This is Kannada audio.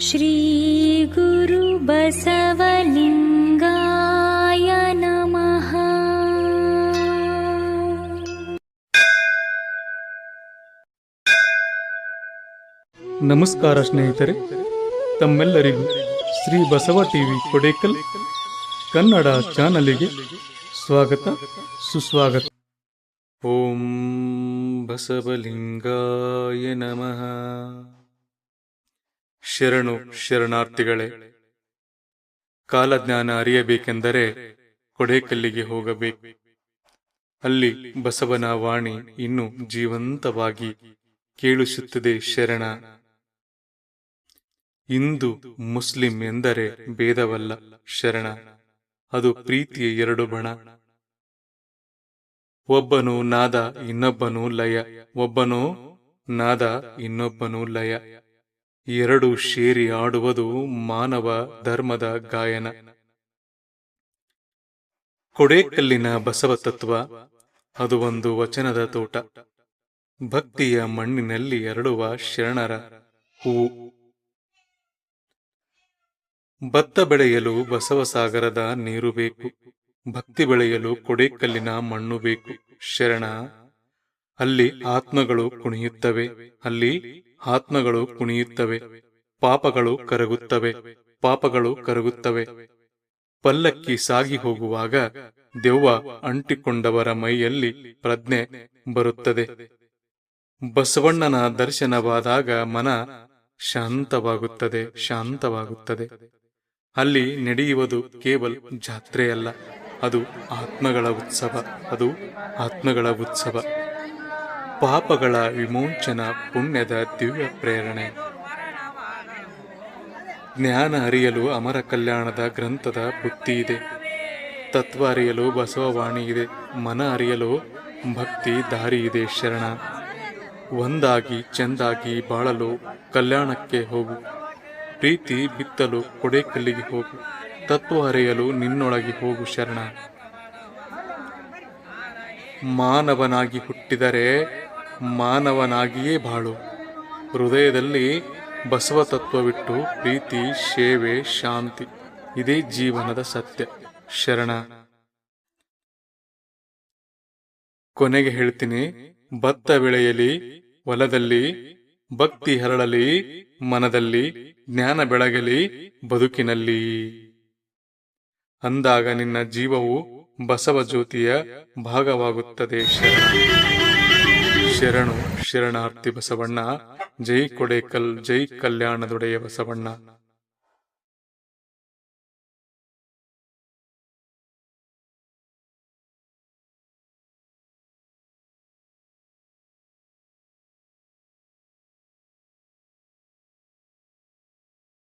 श्रीगुरुबसवलिङ्गाय नमः ನಮಸ್ಕಾರ ಸ್ನೇಹಿತರೆ ತಮ್ಮೆಲ್ಲರಿಗೂ ಶ್ರೀ ಬಸವ ಟಿವಿ ಕೊಡೇಕಲ್ ಕನ್ನಡ ಚಾನಲಿಗೆ ಸ್ವಾಗತ ಸುಸ್ವಾಗತ ಓಂ ಬಸವಲಿಂಗಾಯ ನಮಃ ಶರಣು ಶರಣಾರ್ಥಿಗಳೇ, ಕಾಲಜ್ಞಾನ ಅರಿಯಬೇಕೆಂದರೆ ಕೊಡೇಕಲ್ಲಿಗೆ ಹೋಗಬೇಕು. ಅಲ್ಲಿ ಬಸವನ ವಾಣಿ ಇನ್ನು ಜೀವಂತವಾಗಿ ಕೇಳಿಸುತ್ತದೆ ಶರಣ. ಇಂದು ಮುಸ್ಲಿಂ ಎಂದರೆ ಭೇದವಲ್ಲ ಶರಣ, ಅದು ಪ್ರೀತಿಯ ಎರಡು ಬಣ. ಒಬ್ಬನು ನಾದ ಇನ್ನೊಬ್ಬನು ಲಯ, ಒಬ್ಬನು ನಾದ ಇನ್ನೊಬ್ಬನು ಲಯ. ಎರಡು ಶೇರಿ ಆಡುವುದು ಮಾನವ ಧರ್ಮದ ಗಾಯನ. ಕೊಡೇಕಲ್ಲಿನ ಬಸವ ತತ್ವ, ಅದು ಒಂದು ವಚನದ ತೋಟ. ಭಕ್ತಿಯ ಮಣ್ಣಿನಲ್ಲಿ ಎರಡುವ ಶರಣರ ಹೂವು ಭತ್ತ ಬೆಳೆಯಲು ಬಸವಸಾಗರದ ನೀರು ಬೇಕು. ಭಕ್ತಿ ಬೆಳೆಯಲು ಕೊಡೇಕಲ್ಲಿನ ಮಣ್ಣು ಬೇಕು. ಶರಣ, ಅಲ್ಲಿ ಆತ್ಮಗಳು ಕುಣಿಯುತ್ತವೆ. ಅಲ್ಲಿ ಆತ್ಮಗಳು ಕುಣಿಯುತ್ತವೆ, ಪಾಪಗಳು ಕರಗುತ್ತವೆ ಪಾಪಗಳು ಕರಗುತ್ತವೆ. ಪಲ್ಲಕ್ಕಿ ಸಾಗಿ ಹೋಗುವಾಗ ದೆವ್ವ ಅಂಟಿಕೊಂಡವರ ಮೈಯಲ್ಲಿ ಪ್ರಜ್ಞೆ ಬರುತ್ತದೆ. ಬಸವಣ್ಣನ ದರ್ಶನವಾದಾಗ ಮನ ಶಾಂತವಾಗುತ್ತದೆ ಶಾಂತವಾಗುತ್ತದೆ. ಅಲ್ಲಿ ನಡೆಯುವುದು ಕೇವಲ ಜಾತ್ರೆಯಲ್ಲ, ಅದು ಆತ್ಮಗಳ ಉತ್ಸವ, ಅದು ಆತ್ಮಗಳ ಉತ್ಸವ. ಪಾಪಗಳ ವಿಮೋಚನ ಪುಣ್ಯದ ದಿವ್ಯ ಪ್ರೇರಣೆ. ಜ್ಞಾನ ಅರಿಯಲು ಅಮರ ಕಲ್ಯಾಣದ ಗ್ರಂಥದ ಬುತ್ತಿ ಇದೆ. ತತ್ವ ಅರಿಯಲು ಬಸವವಾಣಿ ಇದೆ. ಮನ ಅರಿಯಲು ಭಕ್ತಿ ದಾರಿ ಇದೆ ಶರಣ. ಒಂದಾಗಿ ಚೆಂದಾಗಿ ಬಾಳಲು ಕಲ್ಯಾಣಕ್ಕೆ ಹೋಗು. ಪ್ರೀತಿ ಬಿತ್ತಲು ಕೊಡೆಕಲ್ಲಿಗೆ ಹೋಗು. ತತ್ವ ಅರಿಯಲು ನಿನ್ನೊಳಗೆ ಹೋಗು ಶರಣ. ಮಾನವನಾಗಿ ಹುಟ್ಟಿದರೆ ಮಾನವನಾಗಿಯೇ ಬಾಳು. ಹೃದಯದಲ್ಲಿ ಬಸವ ತತ್ವವಿಟ್ಟು ಪ್ರೀತಿ, ಸೇವೆ, ಶಾಂತಿ. ಇದೇ ಜೀವನದ ಸತ್ಯ. ಶರಣ. ಕೊನೆಗೆ ಹೇಳ್ತೀನಿ, ಭತ್ತ ಬೆಳೆಯಲಿ, ಹೊಲದಲ್ಲಿ, ಭಕ್ತಿ ಹರಳಲಿ, ಮನದಲ್ಲಿ, ಜ್ಞಾನ ಬೆಳಗಲಿ, ಬದುಕಿನಲ್ಲಿ. ಅಂದಾಗ ನಿನ್ನ ಜೀವವು ಬಸವ ಜ್ಯೋತಿಯ ಭಾಗವಾಗುತ್ತದೆ, ಶರಣ. ಶರಣು ಶರಣಾರ್ಥಿ ಬಸವಣ್ಣ. ಜೈ ಕೊಡೇಕಲ್ ಜೈ ಕಲ್ಯಾಣದೊಡೆಯ ಬಸವಣ್ಣ.